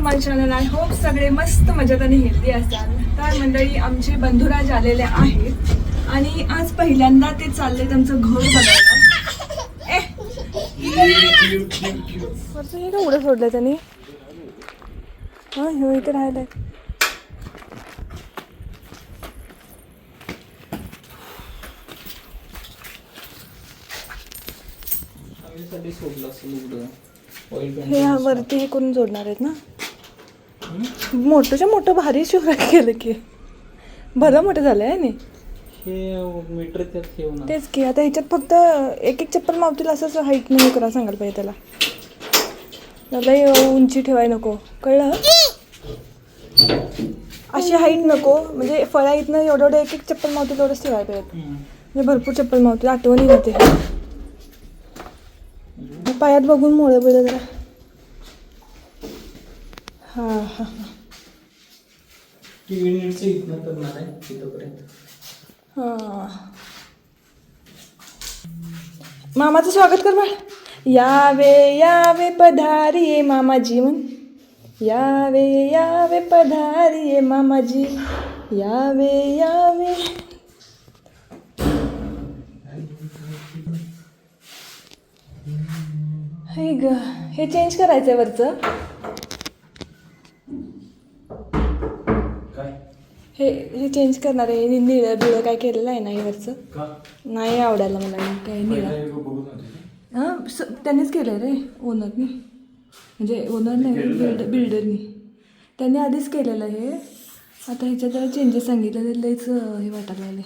माझ्या channel I hope सगळे मस्त मजेत आणि हेल्दी असाल. तर मंडळी आमचे बंधुराज आलेले आहेत. आणि आज पहिल्यांदा ते चालले त्यांचं घर बघायला. हे का उडं सोडलं त्यांनी हा ह्यो इथे राहिलाय हे हा वरती हे करून जोडणार आहेत ना? मोठंच्या मोठं भारी शिवराय केलं की. भलं मोठं झालं आहे नाही हे मीटर त्यात ठेवू ना तेच की आता ह्याच्यात फक्त एक एक चप्पल मावतील असंच हाईट नाही करा सांगायला पाहिजे त्याला. त्याला उंची ठेवाय नको. कळलं? अशी हाईट नको. म्हणजे फळा इथनं एवढं एवढं एक एक चप्पल मावतील तेवढंच ठेवायला पाहिजे. म्हणजे भरपूर चप्पल मावतील आठवणी जाते पायात बघून मोळं बिळं जरा. हां हां टी व्ही नीटचं इथनं करणार आहे तिथपर्यंत. हां. मामाचं स्वागत कर बाळ. यावे यावे पधारी ये मामाजी म्हण. यावे यावे पधारी ये मामाजी. यावे यावे. हे ग हे चेंज करायचंय वरचं. हे हे चेंज करणार आहे नि- निळं बिळं काय केलेलं आहे ना वरचं का? नाही आवडायला मला काय निळं. हां स- त्यांनीच केलं रे ओनरनी. म्हणजे ओनर नाही बिल्डर बिल्डरनी. त्यांनी आधीच केलेलं हे आता ह्याच्यात जरा चेंजेस सांगितलं ते लईच अं, हे वाटायला लागले.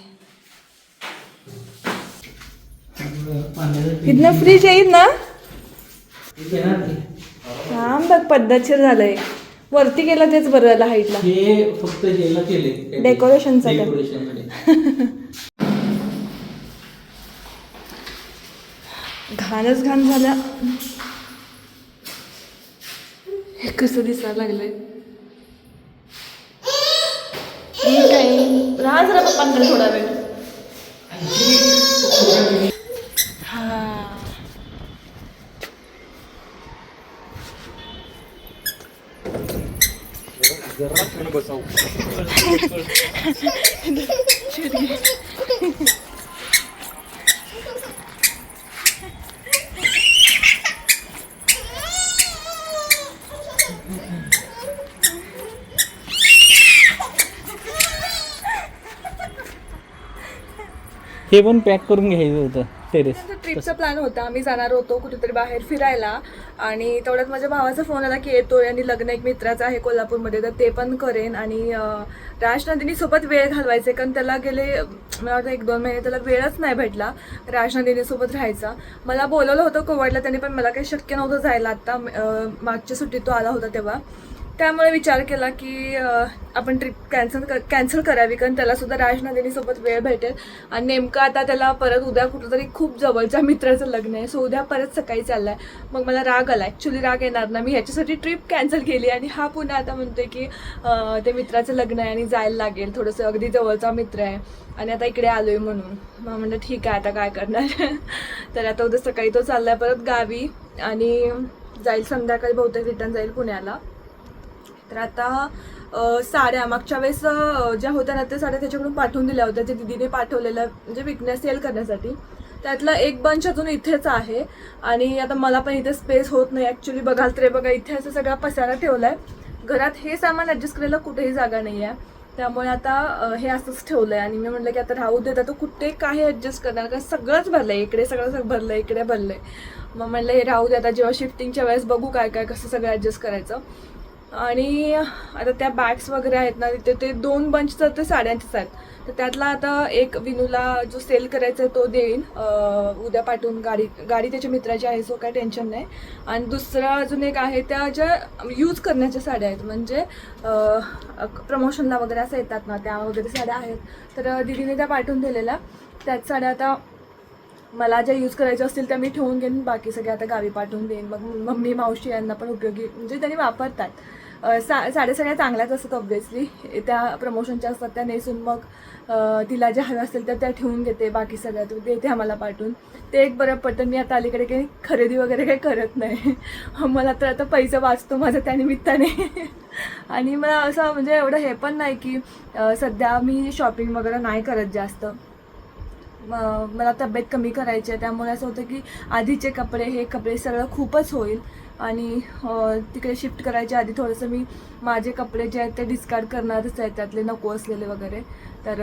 इथनं फ्रीज येईल ना. थांब बघ पद्धतशीर झालंय. वरती गेलं तेच बरं झालं हाईटला हे फक्त हेला केले. Decorationसाठी. डेकोरेशन घाणच घाण झाल्या हे कसं दिसायला लागलंय? ठीक आहे. राहा जरा पप्पांकडे थोडा वेळ हा हे पण पॅक करून घ्यायचं होतं टेरेस ट्रिपचा प्लॅन होता. आम्ही जाणार होतो कुठेतरी बाहेर फिरायला. आणि तेवढ्यात माझ्या भावाचा फोन आला की येतोय आणि लग्न एक मित्राचं आहे कोल्हापूरमध्ये तर ते पण करेन. आणि राजनंदिनीसोबत सोबत वेळ घालवायचे कारण त्याला गेले मला वाटतं एक दोन महिने त्याला वेळच नाही भेटला राजनंदिनीसोबत सोबत राहायचा. मला बोलवलं होतं कोवडला त्याने पण मला काही शक्य नव्हतं जायला. आत्ता मागच्या सुट्टीत तो आला होता तेव्हा. त्यामुळे विचार केला की आपण ट्रिप कॅन्सल कॅन्सल करावी कारण त्याला सुद्धा वेळ भेटेल. आणि नेमकं आता त्याला परत उद्या कुठंतरी खूप जवळच्या मित्राचं लग्न आहे. सो उद्या परत सकाळी चाललाय. मग मला राग आला ॲक्च्युली राग येणार ना मी ह्याच्यासाठी ट्रिप कॅन्सल केली आणि हा पुन्हा आता म्हणतोय की ते मित्राचं लग्न आहे आणि जायला लागेल. थोडंसं अगदी जवळचा मित्र आहे. आणि आता इकडे आलो आहे म्हणून. मग म्हणलं ठीक आहे आता काय करणार? तर आता उद्या सकाळी तो चाललाय परत गावी. आणि जाईल संध्याकाळी बहुतेक रिटर्न जाईल पुण्याला. तर आता साड्या मागच्या वेळेस ज्या होत्या ना त्या साड्या त्याच्याकडून पाठवून दिल्या होत्या त्या दिदीने पाठवलेल्या म्हणजे विकण्या सेल करण्यासाठी. त्यातला एक बंच अजून इथेच आहे. आणि आता मला पण इथे स्पेस होत नाही. ॲक्च्युली बघाल तर बघा इथे असं सगळा पसारा ठेवला आहे घरात हे सामान ॲडजस्ट करायला कुठेही जागा नाही आहे त्यामुळे आता हे असंच ठेवलं आहे आणि मी म्हटलं की आता राहू देत आता कुठे काही ॲडजस्ट करणार? कारण सगळंच भरलं आहे इकडे सगळं सगळं भरलं आहे इकडे भरलं आहे मग म्हटलं हे राहू दे. आता जेव्हा शिफ्टिंगच्या वेळेस बघू काय काय कसं सगळं ॲडजस्ट करायचं. आणि आता त्या बॅग्स वगैरे आहेत ना तिथे ते दोन बंच तर ते साड्यांचेच आहेत. तर त्यातला आता एक विनूला जो सेल करायचा आहे तो देईन. उद्या पाठवून गाडी गाडी त्याच्या मित्राची आहे सो काय टेन्शन नाही. आणि दुसरा अजून एक आहे त्या ज्या यूज करण्याच्या साड्या आहेत म्हणजे प्रमोशनला वगैरे असं येतात ना त्या वगैरे साड्या आहेत. तर दिदीने त्या पाठवून दिलेल्या. त्याच साड्या आता मला ज्या यूज करायच्या असतील त्या मी ठेवून घेईन बाकी सगळे आता गावी पाठवून देईन. मग मम्मी मावशी यांना पण उपयोगी म्हणजे त्यांनी वापरतात. सा साड्या चांगल्याच असतात ऑब्व्हियसली त्या प्रमोशनच्या असतात त्या नेसून मग तिला ज्या हव्या असतील त्या त्या ठेवून घेते बाकी सगळ्या तू देते आम्हाला पाठवून. ते एक बरं पडतं मी आता अलीकडे काही खरेदी वगैरे काही करत नाही. मला तर आता पैसा वाचतो माझा त्या निमित्ताने. आणि मला असं म्हणजे एवढं हे पण नाही की सध्या मी शॉपिंग वगैरे नाही करत जास्त. मला तब्येत कमी करायची आहे. त्यामुळे असं होतं की आधीचे कपडे हे कपडे सगळं खूपच होईल. आणि तिकडे शिफ्ट करायच्या आधी थोडंसं मी माझे कपडे जे आहेत ते डिस्कार्ड करणारच आहेत त्यातले नको असलेले वगैरे. तर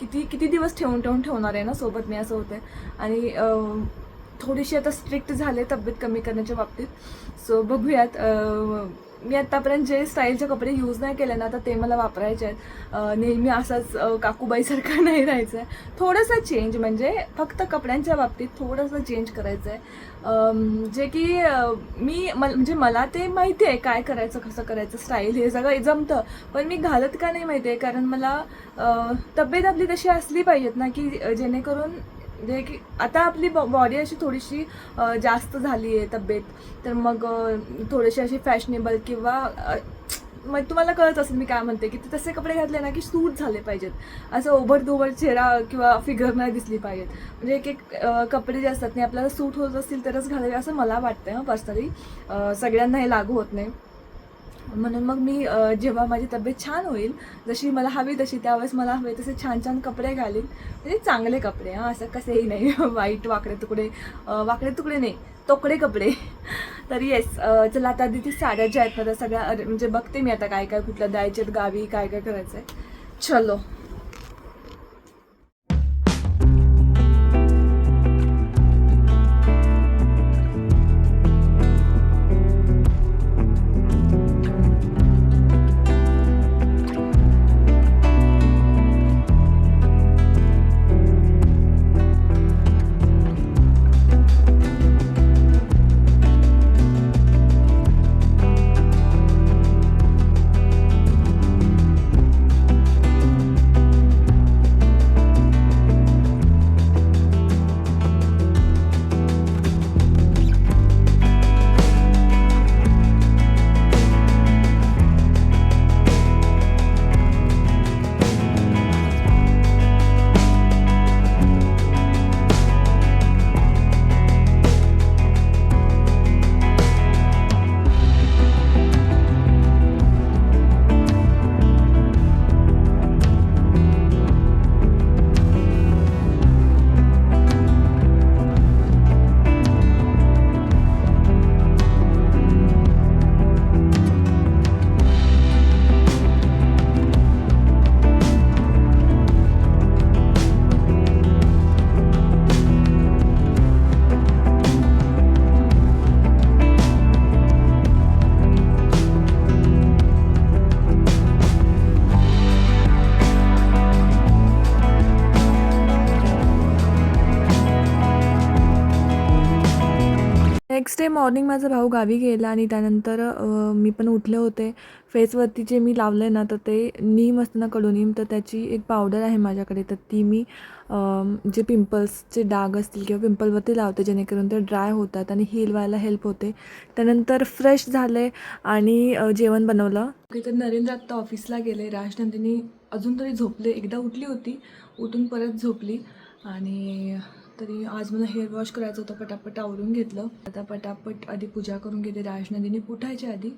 किती किती दिवस ठेवून ठेवून ठेवणार आहे ना सोबत मी असं होतं आणि थोडीशी आता स्ट्रिक्ट झाले तब्येत कमी करण्याच्या बाबतीत. सो बघूयात मी आत्तापर्यंत जे स्टाईलचे कपडे यूज नाही केले ना आता ते मला वापरायचे आहेत. नेहमी असंच काकूबाईसारखा काकूबाईसारखं नाही राहायचं आहे थोडंसं चेंज म्हणजे फक्त कपड्यांच्या बाबतीत थोडंसं चेंज करायचं आहे जे की मी मल म्हणजे मला ते माहिती आहे काय करायचं कसं करायचं स्टाईल हे सगळं जमतं. पण मी घालत का नाही माहिती आहे कारण मला तब्येत आपली तशी असली पाहिजेत ना की जेणेकरून जे की आता आपली बॉडी अशी थोडीशी जास्त झाली आहे तब्येत. तर मग अ, थोडेसे असे फॅशनेबल किंवा मग तुम्हाला कळत असेल मी काय म्हणते की ते तसे कपडे घातले ना की सूट झाले पाहिजेत. असं ओभर दोवर चेहरा किंवा फिगर नाही दिसली पाहिजेत. म्हणजे एक एक कपडे जे असतात ते आपल्याला सूट होत असतील तरच घालावे असं मला वाटतं पर्सनली सगळ्यांना हे लागू होत नाही. म्हणून मग मी जेव्हा माझी तब्येत छान होईल जशी मला हवी तशी त्यावेळेस मला हवे तसे छान छान कपडे घालीन. म्हणजे चांगले कपडे हां असं कसेही नाही. वाईट वाकडे तुकडे वाकडे तुकडे नाही तोकडे कपडे. तर येस चला आता तिथे साड्या ज्या आहेत ना त्या सगळ्या अरे- म्हणजे बघते मी आता काय काय कुठल्या आहेत गावी काय काय करायचं आहे चलो. नेक्स्ट डे मॉर्निंग माझा भाऊ गावी गेला आणि त्यानंतर मी पण उठले होते. फेसवरती जे मी लावलं आहे ना तर ते नीम असतं ना कडुनीम तर त्याची एक पावडर आहे माझ्याकडे. तर ती मी जे पिंपल्सचे डाग असतील किंवा पिंपलवरती लावते जेणेकरून ते ड्राय होतात आणि हील व्हायला हेल्प होते. त्यानंतर फ्रेश झाले आणि जेवण बनवलं. तर नरेंद्र आत्ता ऑफिसला गेले. राजनंदिनी अजून तरी झोपले. एकदा उठली होती. उठून परत झोपली. आणि तरी आज मला हेअर वॉश करायचं होतं पटापट आवरून घेतलं. आता पटापट आधी पूजा करून घेते राजनंदिनी उठायच्या आधी.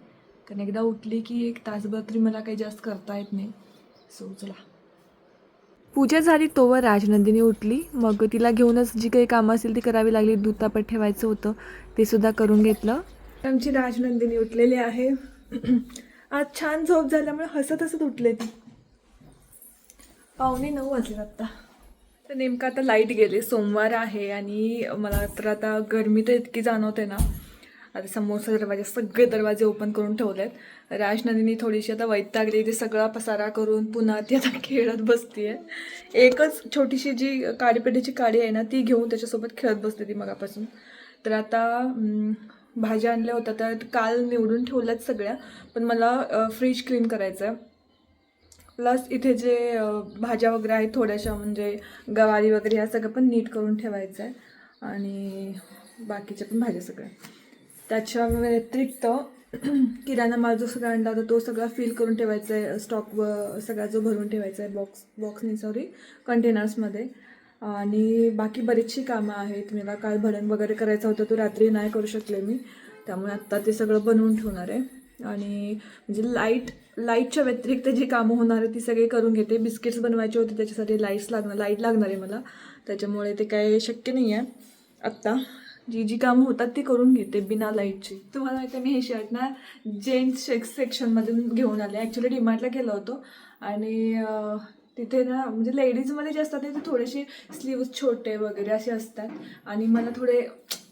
कारण एकदा उठली की एक तासभर तरी मला काही जास्त करता येत नाही. सो चला. पूजा झाली तोवर राजनंदिनी उठली. मग तिला घेऊनच जी काही कामं असतील ती करावी लागली. दूध तापत ठेवायचं होतं ते सुद्धा करून घेतलं. आमची राजनंदिनी उठलेली आहे. आज छान झोप झाल्यामुळे हसत हसत उठले ती. पावणे नऊ वाजले आत्ता तर नेमकं आता लाइट गेले सोमवार आहे आणि मला तर आता गरमी तर इतकी जाणवते ना. आता समोरचा दरवाजे सगळे दरवाजे ओपन करून ठेवले आहेत राजनंदिनी थोडीशी आता वैतागली ते सगळा पसारा करून पुन्हा ती आता खेळत बसतीये. एकच छोटीशी जी काडीपेटीची काडी आहे ना ती घेऊन त्याच्यासोबत खेळत बसते ती मगापासून. तर आता भाज्या आणल्या होत्या तर काल निवडून ठेवल्यात सगळ्या पण मला फ्रीज क्लीन करायचं आहे प्लस इथे जे भाज्या वगैरे आहेत थोड्याशा म्हणजे गवारी वगैरे ह्या सगळं पण नीट करून ठेवायचं आहे. आणि बाकीच्या पण भाज्या सगळ्या. त्याच्या व्यतिरिक्त किराणा माल जो सगळा आणला होता तो सगळा फिल करून ठेवायचा आहे स्टॉक व सगळा जो भरून ठेवायचा आहे बॉक्स बॉक्सनी सॉरी कंटेनर्समध्ये आणि बाकी बरीचशी कामं आहेत. मला काल भरण वगैरे करायचं होतं तो रात्री नाही करू शकले मी. त्यामुळे आत्ता ते सगळं बनवून ठेवणार आहे. आणि म्हणजे लाइट लाईटच्या व्यतिरिक्त जी कामं होणार आहे ती सगळी करून घेते. बिस्किट्स बनवायचे होते त्याच्यासाठी लाईट्स लागणार लाइट लागणार आहे मला. त्याच्यामुळे ते काय शक्य नाही आहे आत्ता. जी जी कामं होतात ती करून घेते बिना लाईटची तुम्हाला माहिती आहे मी हे शर्ट ना जेंट्स शेक्स सेक्शनमधून घेऊन आले. ॲक्च्युली डिमार्टला गेलो होतो. आणि तिथे ना म्हणजे लेडीजमध्ये जे असतात ते थोडेसे स्लीव्स छोटे वगैरे असे असतात. आणि मला थोडे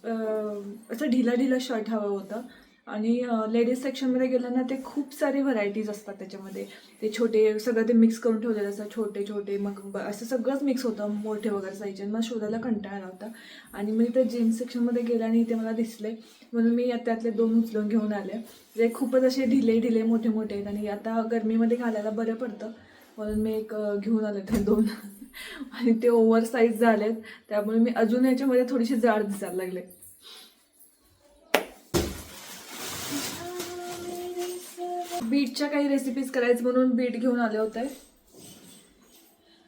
असं ढिला ढिला शर्ट हवं होतं. आणि लेडीज सेक्शनमध्ये गेलं ना ते खूप सारे व्हरायटीज असतात त्याच्यामध्ये. ते छोटे सगळं ते मिक्स करून ठेवलेलं असतं. छोटे छोटे मग असं सगळंच मिक्स होतं. मोठे वगैरे जायचे आणि मला शोधायला कंटाळा आला होता. आणि मी ते जीन्स सेक्शनमध्ये गेलं आणि ते मला दिसले. म्हणून मी त्यातले दोन उचलून घेऊन आले. जे खूपच असे ढिले ढिले मोठे मोठे आहेत. आणि आता गरमीमध्ये घालायला बरं पडतं. म्हणून मी एक घेऊन आले ते दोन. आणि ते ओव्हर साईज झालेत. त्यामुळे मी अजून याच्यामध्ये थोडीशी जाड दिसायला लागले. बीटच्या काही रेसिपीज करायचं म्हणून बीट घेऊन आले होते.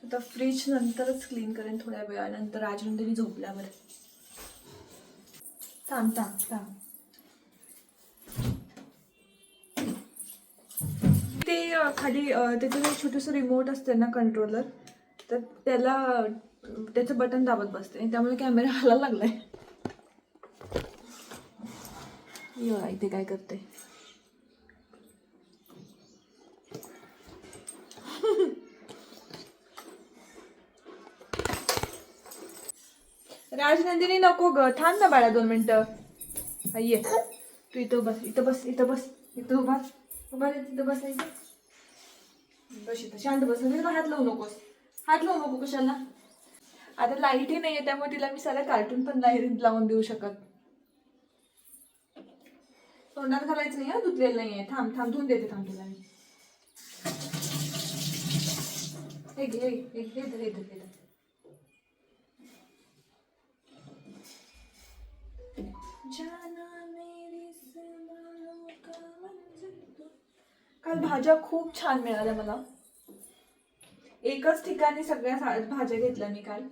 आता फ्रीज नंतरच क्लीन करेन थोड्या वेळानंतर राजनंदिनी झोपल्यावर. थांब थांब थांब. ते खाली त्याचं जे छोटंसं रिमोट असते ना कंट्रोलर तर त्याला त्याचं बटन दाबत बसते. आणि त्यामुळे कॅमेरा हलायला लागलाय. इथे काय करते राजनंदिनी नको ग. थांब ना बाळा दोन मिनटं. ये तू इथं बस इथं बस इथं बस इथं उभा उभा तिथं बसायचं बस इथं. शांत बस. म्हणजे हात लावू नकोस. हात लावू नको कशाला. आता लाईटही नाहीये त्यामुळे तिला मी सारा कार्टून पण नाही लावून देऊ शकत. तोंडात घालायचं नाही हा धुतलेलं नाहीये. थांब थांब धुवून देते थांब तुला मी. हे घे हे घे, धर, हे धर, काल भाज्या खूप छान मिळाल्या मला. एकच ठिकाणी सगळ्या सा- भाज्या घेतल्या मी काल.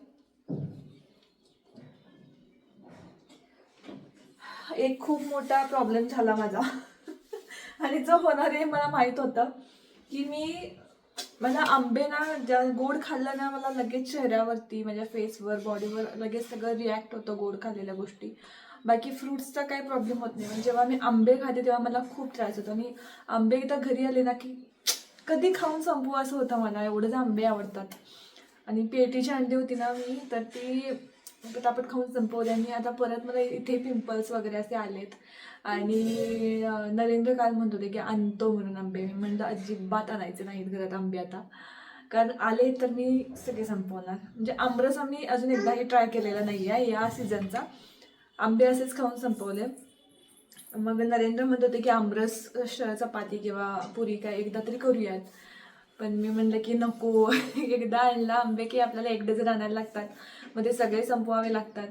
एक खूप मोठा प्रॉब्लेम झाला माझा. आणि जो होणार आहे मला माहीत होतं की मी मला आंबे ना ज्या गोड खाल्लं ना मला लगेच चेहऱ्यावरती माझ्या फेसवर बॉडीवर लगेच सगळं रिॲक्ट होतं गोड खाल्लेल्या गोष्टी. बाकी फ्रुट्सचा काही प्रॉब्लेम होत नाही. म्हणजे जेव्हा मी आंबे खाते तेव्हा मला खूप त्रास होतो. आणि आंबे एकदा घरी आले ना की कधी खाऊन संपू असं होतं मला. एवढंच आंबे आवडतात. आणि पेटीची अंडी होती ना मी तर ती पटापट खाऊन संपवले आणि आता परत मला इथे पिंपल्स वगैरे असे आलेत. आणि नरेंद्र काल म्हणत होते की आणतो म्हणून आंबे. मी म्हणलं अजिबात आणायचे नाहीत घरात आंबे आता. कारण आले तर मी सगळे संपवणार. म्हणजे आमरस आम्ही अजून एकदाही ट्राय केलेला नाही आहे या सीझनचा आंबे असेच खाऊन संपवले. मग नरेंद्र म्हणत होते की आमरस श- चपाती किंवा पुरी काय एकदा तरी करूयात. पण मी म्हणलं की नको. एकदा आणला आंबे की आपल्याला एक डझन आणायला लागतात. मग ते सगळे संपवावे लागतात.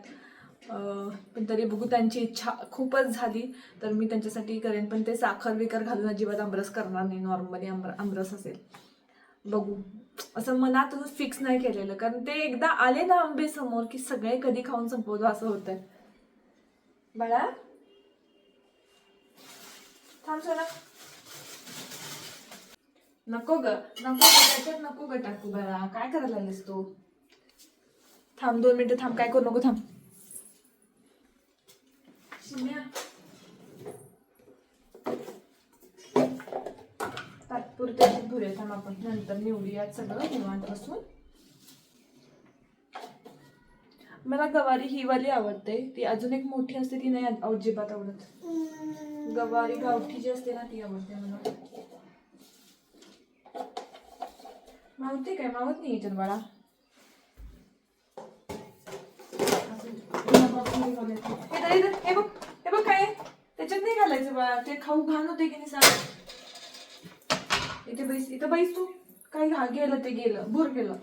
पण तरी बघू त्यांची इच्छा खूपच झाली. तर मी त्यांच्यासाठी करेन. पण ते साखर विकर घालून अजिबात आमरस करणार नाही. नॉर्मली आमर आमरस असेल. बघू. असं मनात फिक्स नाही केलेलं. कारण ते एकदा आले ना आंबे समोर की सगळे कधी खाऊन संपवतो असं होतंय. बाळा? थांब सोना. नको ग. नको त्याच्यात नको ग टाकू बाळा. काय करायला लागलीस तू? थांब दोन मिनिटं थांब. काय करू नको थांब. शिम्या. तात्पुरते भुरे थांब आपण. नंतर निवडूयात सगळं निवांत बसून मला गवारी ही वाली आवडते. ती अजून एक मोठी असते ती नाही अजिबात आवडत. गवारी गावठी जी असते ना ती आवडते मला. मावते काय मावत नाही याच्यात बाळा हे बघ हे बघ काय त्याच्यात नाही घालायचं बाळा ते खाऊ घाण होते की नाही सांग इथे बैस इथं बैस तू काय घा गेलं ते गेलं भूर गेलं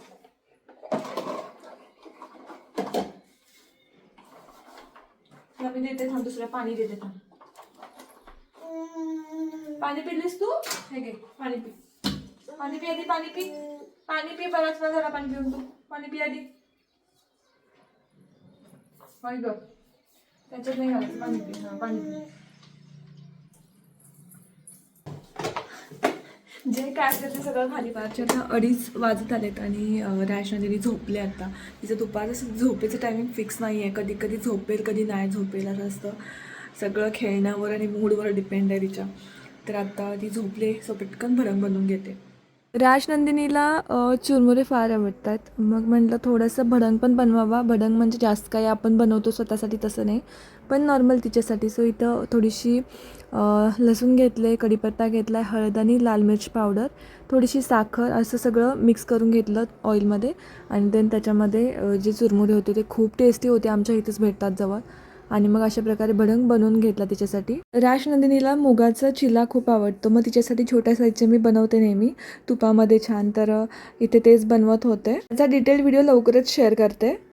मी देते थांब दुसऱ्या पाणी देते थांब पाणी पिलीस तू हे घे पाणी पी पाणी पी आधी पाणी पी पाणी पी बराच वेळ झाला पाणी पिऊन तू. पाणी पी आधी. पाणी ग. त्याच्यात नाही घालायचं. पाणी पी. हा पाणी पी. जे काय असेल ते सगळं खाली पाहिजे आता अडीच वाजत आलेत आणि अं, रॅश झोपले आता. तिचं दुपारचं झोपेचं टायमिंग फिक्स नाही आहे कधी कधी झोपेल कधी नाही झोपेल असं असतं. सगळं खेळण्यावर आणि मूडवर डिपेंड आहे तिच्या. तर आता ती झोपले सो पटकन भरम बनवून घेते. राजनंदिनीला चुरमुरे फार आवडतात. मग म्हटलं थोडंसं भडंग पण बनवावा. भडंग म्हणजे जास्त काही आपण बनवतो स्वतःसाठी तसं नाही पण नॉर्मल तिच्यासाठी. सो इथं थोडीशी लसूण घेतलं आहे कढीपत्ता घेतला आहे हळद आणि लाल मिर्च पावडर थोडीशी साखर असं सगळं मिक्स करून घेतलं ऑइलमध्ये आणि देन त्याच्यामध्ये जे चुरमुरे होते ते खूप टेस्टी होते. आमच्या इथेच भेटतात जवळ. आणि मग अशा प्रकारे भडंग बनवून घेतला तिच्यासाठी. राजनंदिनीला मुगाचा चिला खूप आवडतो. मग तिच्यासाठी छोट्या साईजचे मी बनवते नेहमी. तुपामध्ये छान तर इथे तेच बनवत होते. त्याचा डिटेल व्हिडिओ लवकरच शेअर करते.